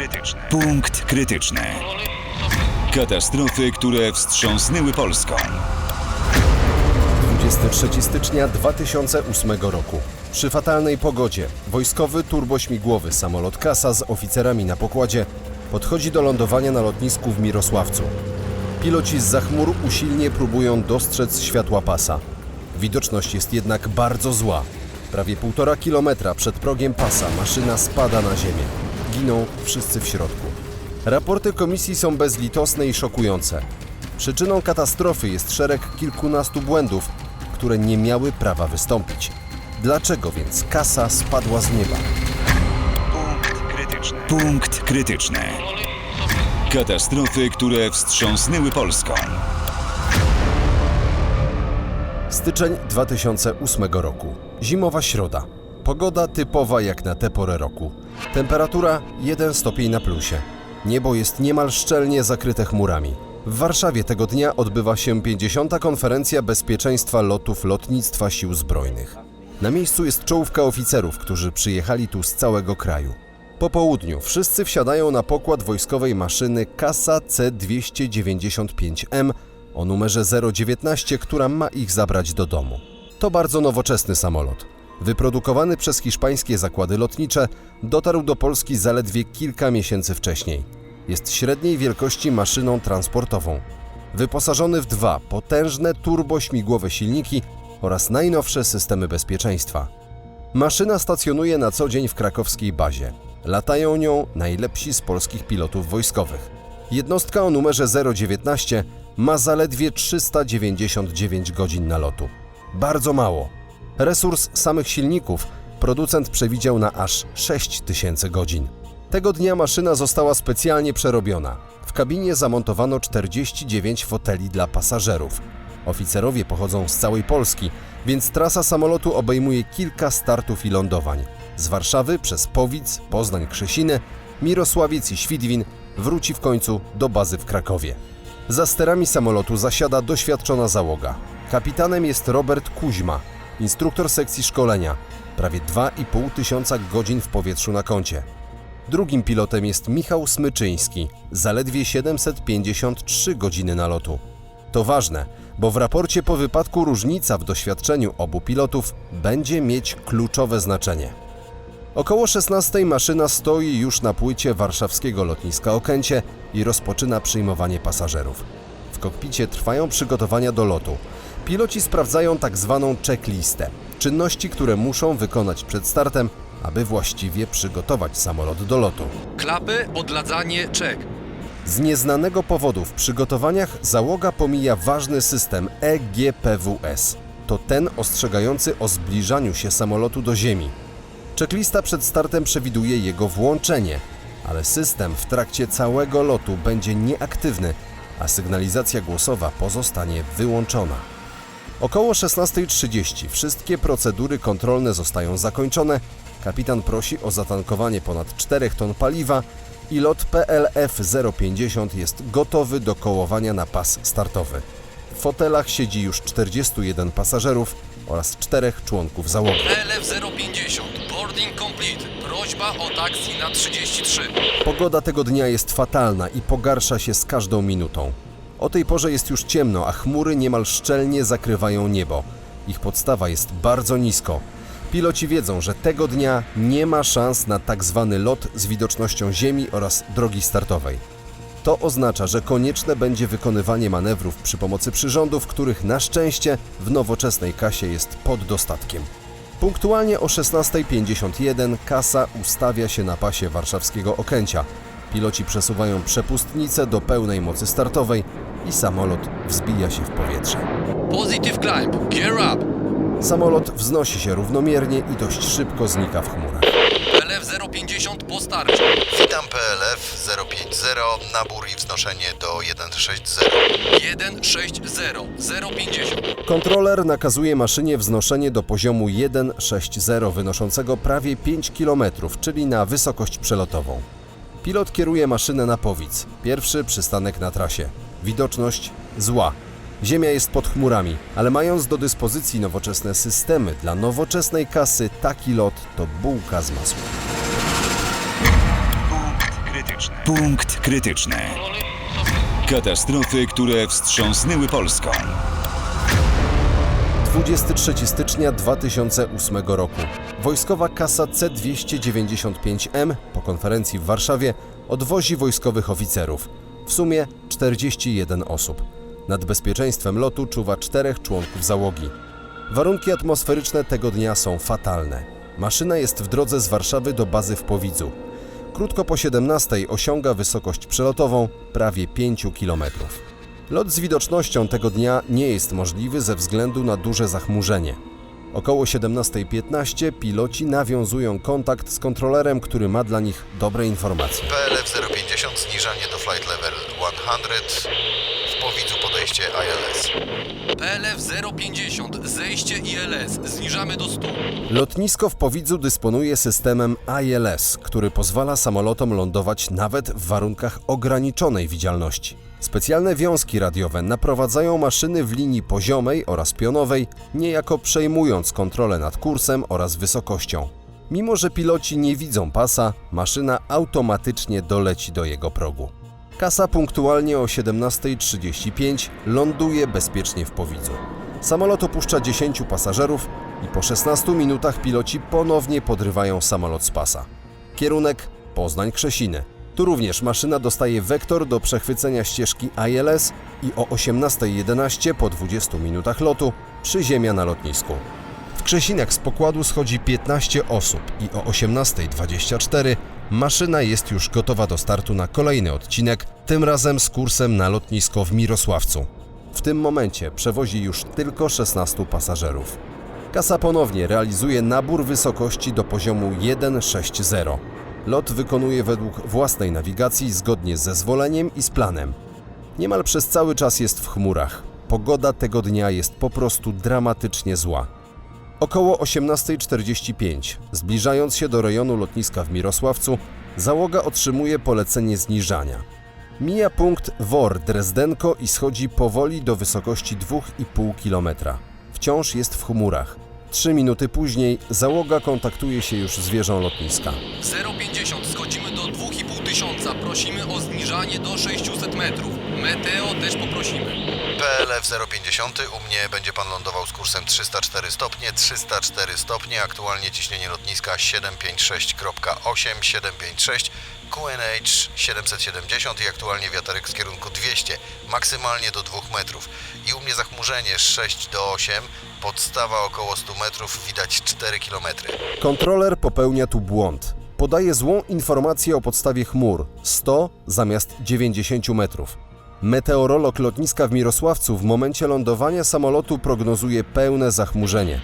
krytyczny. Punkt krytyczny. Katastrofy, które wstrząsnęły Polską. 23 stycznia 2008 roku. Przy fatalnej pogodzie wojskowy turbośmigłowy samolot Kasa z oficerami na pokładzie podchodzi do lądowania na lotnisku w Mirosławcu. Piloci z chmur usilnie próbują dostrzec światła pasa. Widoczność jest jednak bardzo zła. Prawie półtora kilometra przed progiem pasa maszyna spada na ziemię. Giną wszyscy w środku. Raporty komisji są bezlitosne i szokujące. Przyczyną katastrofy jest szereg kilkunastu błędów, które nie miały prawa wystąpić. Dlaczego więc kasa spadła z nieba? Punkt krytyczny. Punkt krytyczny. Katastrofy, które wstrząsnęły Polską. Styczeń 2008 roku. Zimowa środa. Pogoda typowa jak na tę porę roku. Temperatura 1 stopień na plusie. Niebo jest niemal szczelnie zakryte chmurami. W Warszawie tego dnia odbywa się 50. konferencja bezpieczeństwa lotów lotnictwa sił zbrojnych. Na miejscu jest czołówka oficerów, którzy przyjechali tu z całego kraju. Po południu wszyscy wsiadają na pokład wojskowej maszyny Kasa C-295M o numerze 019, która ma ich zabrać do domu. To bardzo nowoczesny samolot. Wyprodukowany przez hiszpańskie zakłady lotnicze, dotarł do Polski zaledwie kilka miesięcy wcześniej. Jest średniej wielkości maszyną transportową. Wyposażony w dwa potężne turbośmigłowe silniki oraz najnowsze systemy bezpieczeństwa. Maszyna stacjonuje na co dzień w krakowskiej bazie. Latają nią najlepsi z polskich pilotów wojskowych. Jednostka o numerze 019 ma zaledwie 399 godzin nalotu. Bardzo mało. Resurs samych silników producent przewidział na aż 6000 godzin. Tego dnia maszyna została specjalnie przerobiona. W kabinie zamontowano 49 foteli dla pasażerów. Oficerowie pochodzą z całej Polski, więc trasa samolotu obejmuje kilka startów i lądowań. Z Warszawy przez Powic, Poznań, Krzesiny, Mirosławiec i Świdwin wróci w końcu do bazy w Krakowie. Za sterami samolotu zasiada doświadczona załoga. Kapitanem jest Robert Kuźma, instruktor sekcji szkolenia. Prawie 2,5 tysiąca godzin w powietrzu na koncie. Drugim pilotem jest Michał Smyczyński, zaledwie 753 godziny nalotu. To ważne, bo w raporcie po wypadku różnica w doświadczeniu obu pilotów będzie mieć kluczowe znaczenie. Około 16 maszyna stoi już na płycie warszawskiego lotniska Okęcie i rozpoczyna przyjmowanie pasażerów. W kokpicie trwają przygotowania do lotu. Piloci sprawdzają tak zwaną checklistę czynności, które muszą wykonać przed startem, aby właściwie przygotować samolot do lotu. Klapy, odladzanie, czek. Z nieznanego powodu w przygotowaniach załoga pomija ważny system EGPWS. To ten ostrzegający o zbliżaniu się samolotu do Ziemi. Checklista przed startem przewiduje jego włączenie, ale system w trakcie całego lotu będzie nieaktywny, a sygnalizacja głosowa pozostanie wyłączona. Około 16.30 wszystkie procedury kontrolne zostają zakończone. Kapitan prosi o zatankowanie ponad 4 ton paliwa i lot PLF 050 jest gotowy do kołowania na pas startowy. W fotelach siedzi już 41 pasażerów oraz czterech członków załogi. PLF 050, boarding complete. Prośba o taksi na 33. Pogoda tego dnia jest fatalna i pogarsza się z każdą minutą. O tej porze jest już ciemno, a chmury niemal szczelnie zakrywają niebo. Ich podstawa jest bardzo nisko. Piloci wiedzą, że tego dnia nie ma szans na tak zwany lot z widocznością ziemi oraz drogi startowej. To oznacza, że konieczne będzie wykonywanie manewrów przy pomocy przyrządów, których na szczęście w nowoczesnej kasie jest pod dostatkiem. Punktualnie o 16.51 kasa ustawia się na pasie warszawskiego Okęcia. Piloci przesuwają przepustnicę do pełnej mocy startowej i samolot wzbija się w powietrze. Positive climb, gear up. Samolot wznosi się równomiernie i dość szybko znika w chmurach. PLF 050 po starcie. Witam PLF 050, nabór i wznoszenie do 160. 160 050. Kontroler nakazuje maszynie wznoszenie do poziomu 1.60 wynoszącego prawie 5 km, czyli na wysokość przelotową. Pilot kieruje maszynę na Powic. Pierwszy przystanek na trasie. Widoczność zła. Ziemia jest pod chmurami, ale mając do dyspozycji nowoczesne systemy dla nowoczesnej kasy, taki lot to bułka z masłem. Punkt krytyczny. krytyczny. Punkt krytyczny. Katastrofy, które wstrząsnęły Polską. 23 stycznia 2008 roku. Wojskowa kasa C-295M po konferencji w Warszawie odwozi wojskowych oficerów. W sumie 41 osób. Nad bezpieczeństwem lotu czuwa czterech członków załogi. Warunki atmosferyczne tego dnia są fatalne. Maszyna jest w drodze z Warszawy do bazy w Powidzu. Krótko po 17 osiąga wysokość przelotową prawie 5 kilometrów. Lot z widocznością tego dnia nie jest możliwy ze względu na duże zachmurzenie. Około 17.15 piloci nawiązują kontakt z kontrolerem, który ma dla nich dobre informacje. PLF 050 zniżanie do flight level 100. W powidzu podejście ILS. PLF 050, zejście ILS, zniżamy do 100. Lotnisko w Powidzu dysponuje systemem ILS, który pozwala samolotom lądować nawet w warunkach ograniczonej widzialności. Specjalne wiązki radiowe naprowadzają maszyny w linii poziomej oraz pionowej, niejako przejmując kontrolę nad kursem oraz wysokością. Mimo, że piloci nie widzą pasa, maszyna automatycznie doleci do jego progu. Kasa punktualnie o 17.35 ląduje bezpiecznie w Powidzu. Samolot opuszcza 10 pasażerów i po 16 minutach piloci ponownie podrywają samolot z pasa. Kierunek Poznań-Krzesiny. Tu również maszyna dostaje wektor do przechwycenia ścieżki ILS i o 18.11 po 20 minutach lotu przyziemia na lotnisku. W Krzesinach z pokładu schodzi 15 osób i o 18.24 maszyna jest już gotowa do startu na kolejny odcinek, tym razem z kursem na lotnisko w Mirosławcu. W tym momencie przewozi już tylko 16 pasażerów. Kasa ponownie realizuje nabór wysokości do poziomu 1.60. Lot wykonuje według własnej nawigacji zgodnie z zezwoleniem i z planem. Niemal przez cały czas jest w chmurach. Pogoda tego dnia jest po prostu dramatycznie zła. Około 18.45, zbliżając się do rejonu lotniska w Mirosławcu, załoga otrzymuje polecenie zniżania. Mija punkt WOR Drezdenko i schodzi powoli do wysokości 2,5 km. Wciąż jest w chmurach. Trzy minuty później załoga kontaktuje się już z wieżą lotniska. 050, schodzimy do 2,5 tysiąca, prosimy o zniżanie do 600 metrów. Meteo też poprosimy. PLF 050 u mnie będzie pan lądował z kursem 304 stopnie, 304 stopnie, aktualnie ciśnienie lotniska 756.8, 756, QNH 770 i aktualnie wiaterek z kierunku 200, maksymalnie do 2 metrów. I u mnie zachmurzenie 6 do 8, podstawa około 100 metrów, widać 4 km. Kontroler popełnia tu błąd. Podaje złą informację o podstawie chmur 100 zamiast 90 metrów. Meteorolog lotniska w Mirosławcu w momencie lądowania samolotu prognozuje pełne zachmurzenie.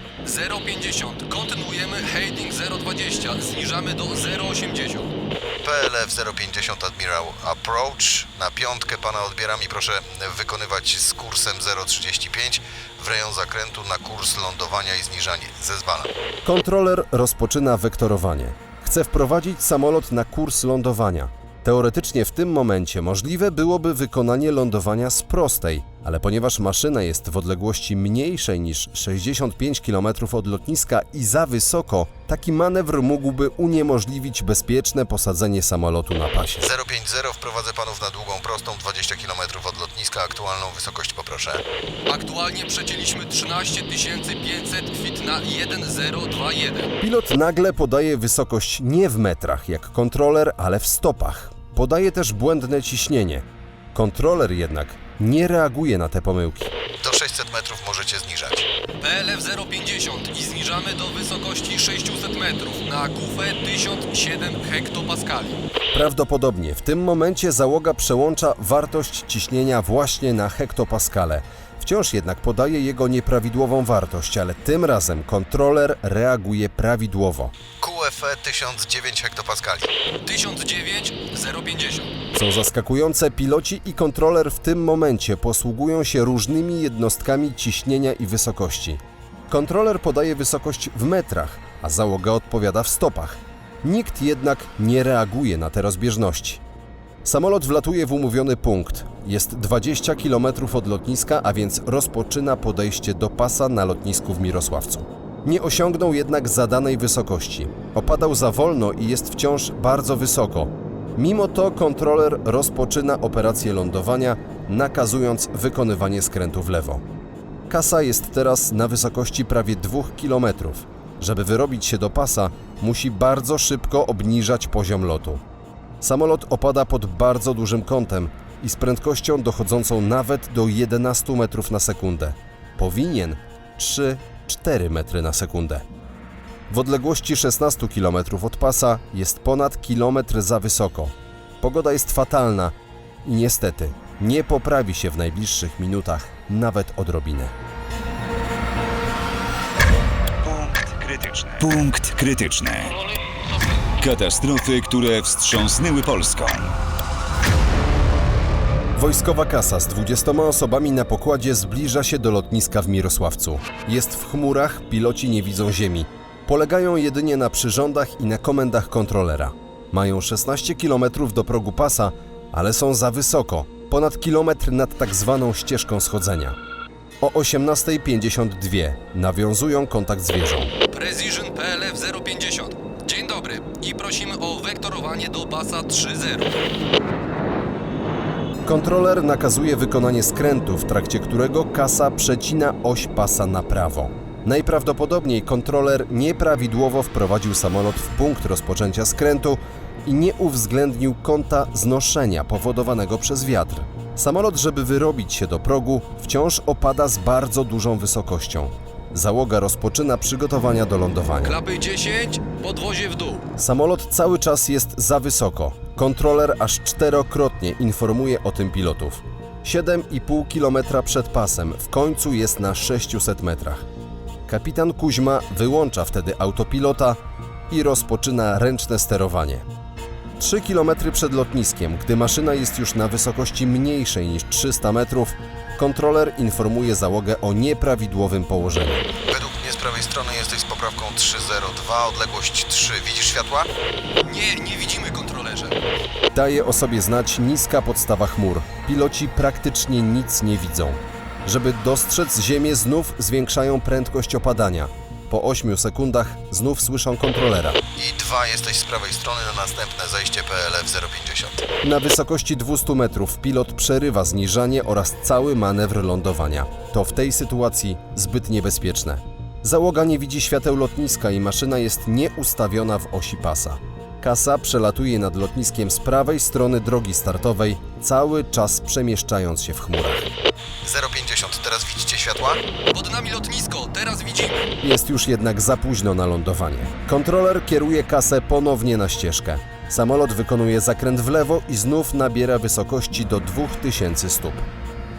050, kontynuujemy heading 020, zniżamy do 080. PLF 050 Admiral Approach. Na piątkę pana odbieram i proszę wykonywać z kursem 035 w rejon zakrętu na kurs lądowania i zniżanie. Zezwalam. Kontroler rozpoczyna wektorowanie. Chce wprowadzić samolot na kurs lądowania. Teoretycznie w tym momencie możliwe byłoby wykonanie lądowania z prostej, ale ponieważ maszyna jest w odległości mniejszej niż 65 km od lotniska i za wysoko, taki manewr mógłby uniemożliwić bezpieczne posadzenie samolotu na pasie. 050 wprowadzę panów na długą prostą 20 km od lotniska. Aktualną wysokość poproszę. Aktualnie przecięliśmy 13 500 fit na 1021. Pilot nagle podaje wysokość nie w metrach jak kontroler, ale w stopach. Podaje też błędne ciśnienie. Kontroler jednak nie reaguje na te pomyłki. Do 600 metrów możecie zniżać. PLF 050 i zniżamy do wysokości 600 metrów na kufę 1007 hektopaskali. Prawdopodobnie w tym momencie załoga przełącza wartość ciśnienia właśnie na hektopaskale. Wciąż jednak podaje jego nieprawidłową wartość, ale tym razem kontroler reaguje prawidłowo. QFE 1009 hektopaskali. 1009 050. Co zaskakujące, piloci i kontroler w tym momencie posługują się różnymi jednostkami ciśnienia i wysokości. Kontroler podaje wysokość w metrach, a załoga odpowiada w stopach. Nikt jednak nie reaguje na te rozbieżności. Samolot wlatuje w umówiony punkt. Jest 20 km od lotniska, a więc rozpoczyna podejście do pasa na lotnisku w Mirosławcu. Nie osiągnął jednak zadanej wysokości. Opadał za wolno i jest wciąż bardzo wysoko. Mimo to kontroler rozpoczyna operację lądowania, nakazując wykonywanie skrętu w lewo. Kasa jest teraz na wysokości prawie 2 km. Żeby wyrobić się do pasa, musi bardzo szybko obniżać poziom lotu. Samolot opada pod bardzo dużym kątem i z prędkością dochodzącą nawet do 11 metrów na sekundę. Powinien 3-4 metry na sekundę. W odległości 16 km od pasa jest ponad kilometr za wysoko. Pogoda jest fatalna i niestety nie poprawi się w najbliższych minutach nawet odrobinę. Punkt krytyczny. Punkt krytyczny. Katastrofy, które wstrząsnęły Polską. Wojskowa kasa z 20 osobami na pokładzie zbliża się do lotniska w Mirosławcu. Jest w chmurach, piloci nie widzą ziemi. Polegają jedynie na przyrządach i na komendach kontrolera. Mają 16 km do progu pasa, ale są za wysoko, ponad kilometr nad tak zwaną ścieżką schodzenia. O 18.52 nawiązują kontakt z wieżą. Precision PLF 050. Dzień dobry i prosimy o wektorowanie do pasa 3.0. Kontroler nakazuje wykonanie skrętu, w trakcie którego kasa przecina oś pasa na prawo. Najprawdopodobniej kontroler nieprawidłowo wprowadził samolot w punkt rozpoczęcia skrętu i nie uwzględnił kąta znoszenia powodowanego przez wiatr. Samolot, żeby wyrobić się do progu, wciąż opada z bardzo dużą wysokością. Załoga rozpoczyna przygotowania do lądowania. Klapy 10, podwozie w dół. Samolot cały czas jest za wysoko. Kontroler aż czterokrotnie informuje o tym pilotów. 7,5 km przed pasem, w końcu jest na 600 metrach. Kapitan Kuźma wyłącza wtedy autopilota i rozpoczyna ręczne sterowanie. 3 km przed lotniskiem, gdy maszyna jest już na wysokości mniejszej niż 300 metrów, kontroler informuje załogę o nieprawidłowym położeniu. Według mnie z prawej strony jesteś z poprawką 302, odległość 3. Widzisz światła? Nie, nie widzimy kontrolerze. Daje o sobie znać niska podstawa chmur. Piloci praktycznie nic nie widzą. Żeby dostrzec Ziemię, znów zwiększają prędkość opadania. Po 8 sekundach znów słyszą kontrolera. I 2 jesteś z prawej strony na następne zejście PLF 050. Na wysokości 200 metrów pilot przerywa zniżanie oraz cały manewr lądowania. To w tej sytuacji zbyt niebezpieczne. Załoga nie widzi świateł lotniska i maszyna jest nieustawiona w osi pasa. Kasa przelatuje nad lotniskiem z prawej strony drogi startowej, cały czas przemieszczając się w chmurach. 050, teraz widzicie światła? Pod nami lotnisko, teraz widzimy. Jest już jednak za późno na lądowanie. Kontroler kieruje kasę ponownie na ścieżkę. Samolot wykonuje zakręt w lewo i znów nabiera wysokości do 2000 stóp.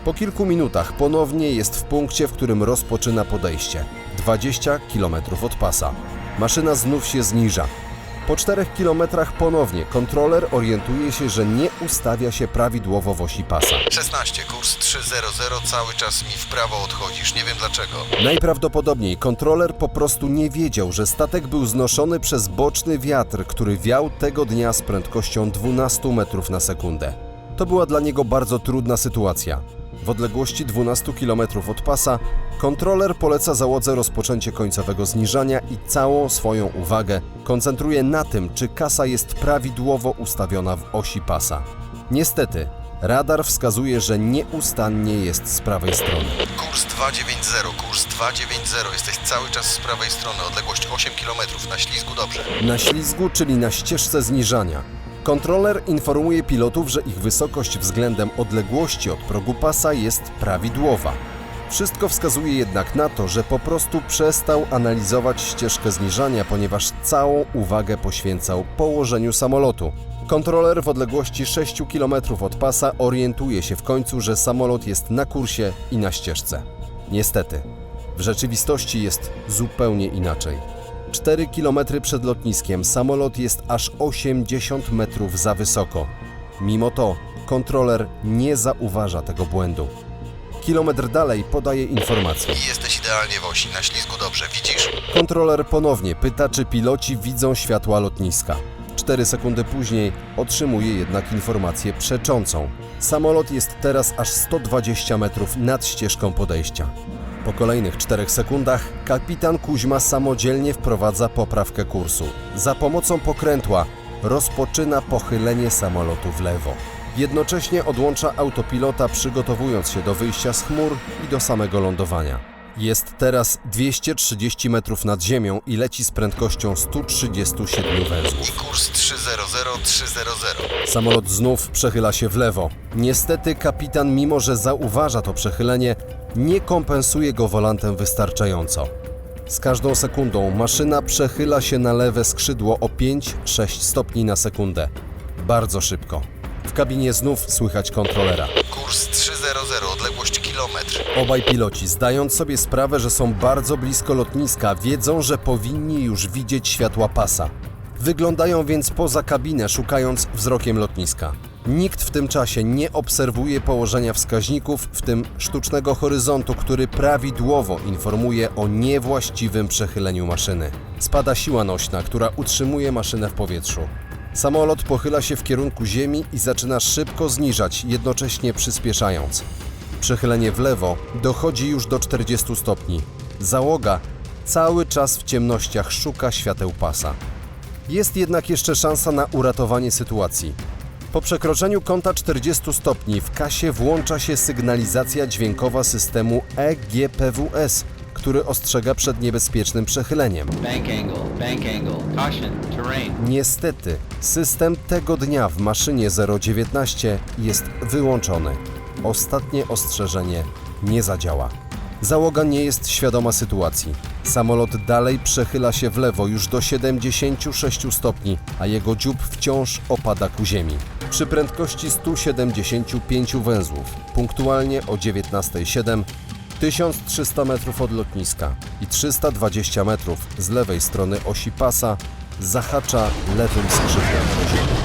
Po kilku minutach ponownie jest w punkcie, w którym rozpoczyna podejście 20 km od pasa. Maszyna znów się zniża. Po 4 km ponownie kontroler orientuje się, że nie ustawia się prawidłowo w osi pasa. 16, kurs 300, cały czas mi w prawo odchodzisz, nie wiem dlaczego. Najprawdopodobniej kontroler po prostu nie wiedział, że statek był znoszony przez boczny wiatr, który wiał tego dnia z prędkością 12 metrów na sekundę. To była dla niego bardzo trudna sytuacja. W odległości 12 km od pasa kontroler poleca załodze rozpoczęcie końcowego zniżania i całą swoją uwagę koncentruje na tym, czy kasa jest prawidłowo ustawiona w osi pasa. Niestety, radar wskazuje, że nieustannie jest z prawej strony. Kurs 290, kurs 290, jesteś cały czas z prawej strony, odległość 8 km, na ślizgu dobrze. Na ślizgu, czyli na ścieżce zniżania. Kontroler informuje pilotów, że ich wysokość względem odległości od progu pasa jest prawidłowa. Wszystko wskazuje jednak na to, że po prostu przestał analizować ścieżkę zniżania, ponieważ całą uwagę poświęcał położeniu samolotu. Kontroler w odległości 6 km od pasa orientuje się w końcu, że samolot jest na kursie i na ścieżce. Niestety, w rzeczywistości jest zupełnie inaczej. 4 km przed lotniskiem samolot jest aż 80 metrów za wysoko. Mimo to kontroler nie zauważa tego błędu. Kilometr dalej podaje informację. Jesteś idealnie w osi, na ślizgu dobrze, widzisz? Kontroler ponownie pyta, czy piloci widzą światła lotniska. 4 sekundy później otrzymuje jednak informację przeczącą. Samolot jest teraz aż 120 metrów nad ścieżką podejścia. Po kolejnych 4 sekundach kapitan Kuźma samodzielnie wprowadza poprawkę kursu. Za pomocą pokrętła rozpoczyna pochylenie samolotu w lewo. Jednocześnie odłącza autopilota, przygotowując się do wyjścia z chmur i do samego lądowania. Jest teraz 230 metrów nad ziemią i leci z prędkością 137 węzłów. I kurs 300-300. Samolot znów przechyla się w lewo. Niestety kapitan, mimo że zauważa to przechylenie, nie kompensuje go wolantem wystarczająco. Z każdą sekundą maszyna przechyla się na lewe skrzydło o 5-6 stopni na sekundę. Bardzo szybko. W kabinie znów słychać kontrolera. Kurs 300, kilometr. Obaj piloci, zdając sobie sprawę, że są bardzo blisko lotniska, wiedzą, że powinni już widzieć światła pasa. Wyglądają więc poza kabinę, szukając wzrokiem lotniska. Nikt w tym czasie nie obserwuje położenia wskaźników, w tym sztucznego horyzontu, który prawidłowo informuje o niewłaściwym przechyleniu maszyny. Spada siła nośna, która utrzymuje maszynę w powietrzu. Samolot pochyla się w kierunku ziemi i zaczyna szybko zniżać, jednocześnie przyspieszając. Przechylenie w lewo dochodzi już do 40 stopni. Załoga cały czas w ciemnościach szuka świateł pasa. Jest jednak jeszcze szansa na uratowanie sytuacji. Po przekroczeniu kąta 40 stopni w kasie włącza się sygnalizacja dźwiękowa systemu EGPWS, który ostrzega przed niebezpiecznym przechyleniem. Bank angle, bank angle. Caution, terrain. Niestety, system tego dnia w maszynie 019 jest wyłączony. Ostatnie ostrzeżenie nie zadziała. Załoga nie jest świadoma sytuacji. Samolot dalej przechyla się w lewo już do 76 stopni, a jego dziób wciąż opada ku ziemi. Przy prędkości 175 węzłów, punktualnie o 19.07, 1300 metrów od lotniska i 320 metrów z lewej strony osi pasa zahacza lewym skrzydłem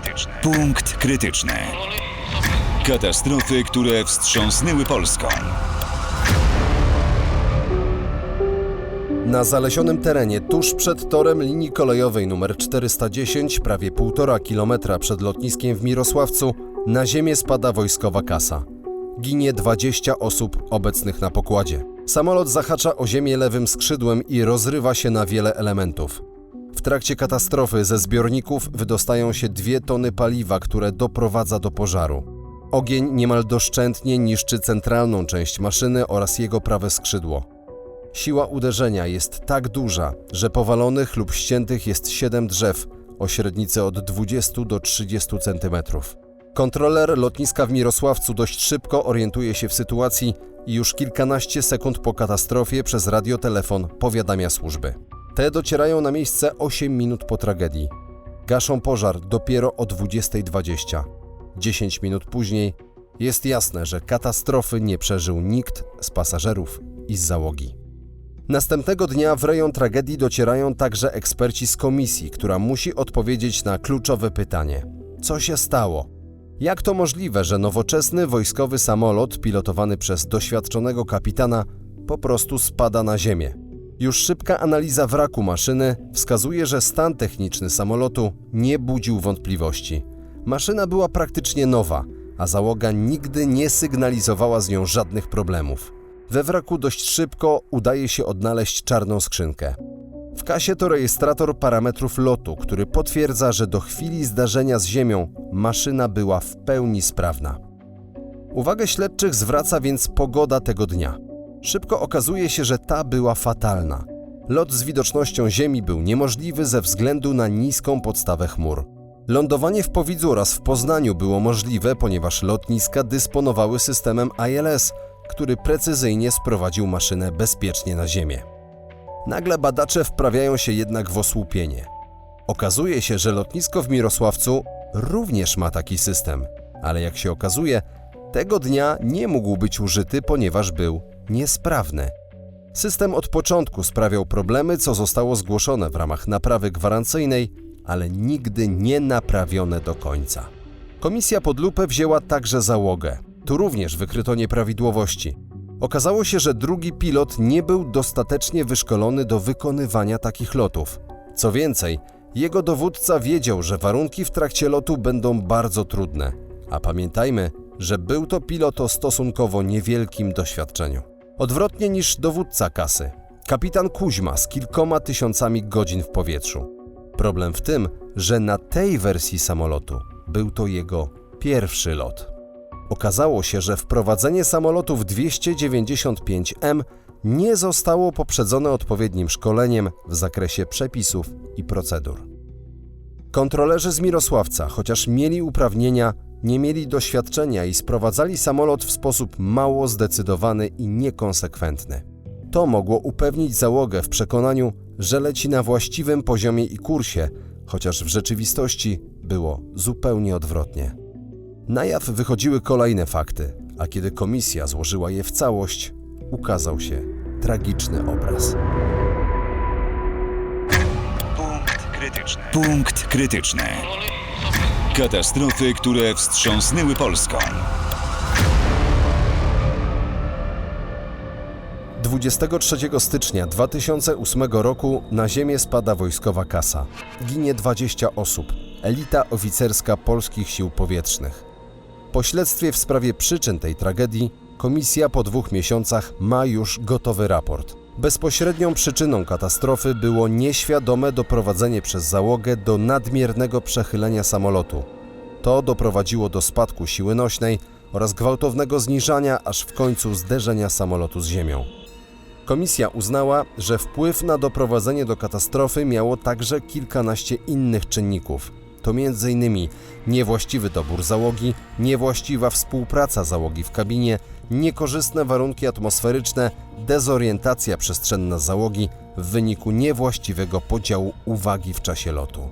krytyczny. Punkt krytyczny. Katastrofy, które wstrząsnęły Polską. Na zalesionym terenie, tuż przed torem linii kolejowej nr 410, prawie 1,5 kilometra przed lotniskiem w Mirosławcu, na ziemię spada wojskowa kasa. Ginie 20 osób obecnych na pokładzie. Samolot zahacza o ziemię lewym skrzydłem i rozrywa się na wiele elementów. W trakcie katastrofy ze zbiorników wydostają się dwie tony paliwa, które doprowadza do pożaru. Ogień niemal doszczętnie niszczy centralną część maszyny oraz jego prawe skrzydło. Siła uderzenia jest tak duża, że powalonych lub ściętych jest 7 drzew o średnicy od 20 do 30 cm. Kontroler lotniska w Mirosławcu dość szybko orientuje się w sytuacji i już kilkanaście sekund po katastrofie przez radiotelefon powiadamia służby. Te docierają na miejsce 8 minut po tragedii. Gaszą pożar dopiero o 20.20. 10 minut później jest jasne, że katastrofy nie przeżył nikt z pasażerów i z załogi. Następnego dnia w rejon tragedii docierają także eksperci z komisji, która musi odpowiedzieć na kluczowe pytanie: co się stało? Jak to możliwe, że nowoczesny wojskowy samolot pilotowany przez doświadczonego kapitana po prostu spada na ziemię? Już szybka analiza wraku maszyny wskazuje, że stan techniczny samolotu nie budził wątpliwości. Maszyna była praktycznie nowa, a załoga nigdy nie sygnalizowała z nią żadnych problemów. We wraku dość szybko udaje się odnaleźć czarną skrzynkę. W kasie to rejestrator parametrów lotu, który potwierdza, że do chwili zdarzenia z Ziemią maszyna była w pełni sprawna. Uwagę śledczych zwraca więc pogoda tego dnia. Szybko okazuje się, że ta była fatalna. Lot z widocznością Ziemi był niemożliwy ze względu na niską podstawę chmur. Lądowanie w Powidzu oraz w Poznaniu było możliwe, ponieważ lotniska dysponowały systemem ILS, który precyzyjnie sprowadził maszynę bezpiecznie na ziemię. Nagle badacze wprawiają się jednak w osłupienie. Okazuje się, że lotnisko w Mirosławcu również ma taki system, ale jak się okazuje, Tego dnia nie mógł być użyty, ponieważ był niesprawny. System od początku sprawiał problemy, co zostało zgłoszone w ramach naprawy gwarancyjnej, ale nigdy nie naprawione do końca. Komisja pod lupę wzięła także załogę. Tu również wykryto nieprawidłowości. Okazało się, że drugi pilot nie był dostatecznie wyszkolony do wykonywania takich lotów. Co więcej, jego dowódca wiedział, że warunki w trakcie lotu będą bardzo trudne. A pamiętajmy, że był to pilot o stosunkowo niewielkim doświadczeniu. Odwrotnie niż dowódca kasy. Kapitan Kuźma z kilkoma tysiącami godzin w powietrzu. Problem w tym, że na tej wersji samolotu był to jego pierwszy lot. Okazało się, że wprowadzenie samolotów 295M nie zostało poprzedzone odpowiednim szkoleniem w zakresie przepisów i procedur. Kontrolerzy z Mirosławca, chociaż mieli uprawnienia, nie mieli doświadczenia i sprowadzali samolot w sposób mało zdecydowany i niekonsekwentny. To mogło upewnić załogę w przekonaniu, że leci na właściwym poziomie i kursie, chociaż w rzeczywistości było zupełnie odwrotnie. Na jaw wychodziły kolejne fakty, a kiedy komisja złożyła je w całość, ukazał się tragiczny obraz. Punkt krytyczny. Punkt krytyczny. Katastrofy, które wstrząsnęły Polską. 23 stycznia 2008 roku na ziemię spada wojskowa kasa. Ginie 20 osób, elita oficerska polskich sił powietrznych. Po śledztwie w sprawie przyczyn tej tragedii, komisja po dwóch miesiącach ma już gotowy raport. Bezpośrednią przyczyną katastrofy było nieświadome doprowadzenie przez załogę do nadmiernego przechylenia samolotu. To doprowadziło do spadku siły nośnej oraz gwałtownego zniżania, aż w końcu zderzenia samolotu z ziemią. Komisja uznała, że wpływ na doprowadzenie do katastrofy miało także kilkanaście innych czynników. To m.in. niewłaściwy dobór załogi, niewłaściwa współpraca załogi w kabinie, niekorzystne warunki atmosferyczne, dezorientacja przestrzenna załogi w wyniku niewłaściwego podziału uwagi w czasie lotu.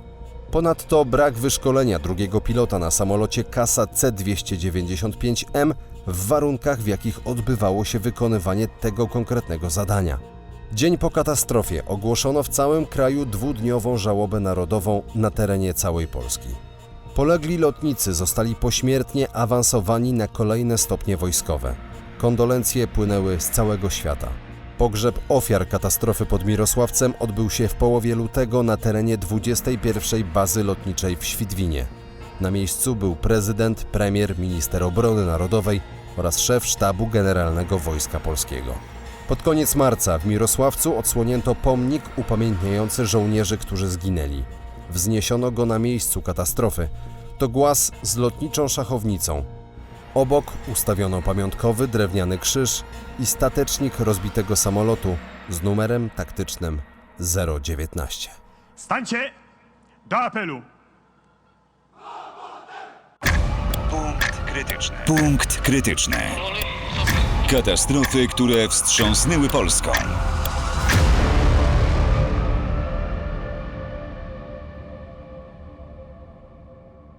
Ponadto brak wyszkolenia drugiego pilota na samolocie Kasa C-295M w warunkach, w jakich odbywało się wykonywanie tego konkretnego zadania. Dzień po katastrofie ogłoszono w całym kraju dwudniową żałobę narodową na terenie całej Polski. Polegli lotnicy zostali pośmiertnie awansowani na kolejne stopnie wojskowe. Kondolencje płynęły z całego świata. Pogrzeb ofiar katastrofy pod Mirosławcem odbył się w połowie lutego na terenie 21 bazy lotniczej w Świdwinie. Na miejscu był prezydent, premier, minister obrony narodowej oraz szef sztabu generalnego Wojska Polskiego. Pod koniec marca w Mirosławcu odsłonięto pomnik upamiętniający żołnierzy, którzy zginęli. Wzniesiono go na miejscu katastrofy. To głaz z lotniczą szachownicą. Obok ustawiono pamiątkowy drewniany krzyż i statecznik rozbitego samolotu z numerem taktycznym 019. Stańcie do apelu. Punkt krytyczny. Punkt krytyczny. Katastrofy, które wstrząsnęły Polską.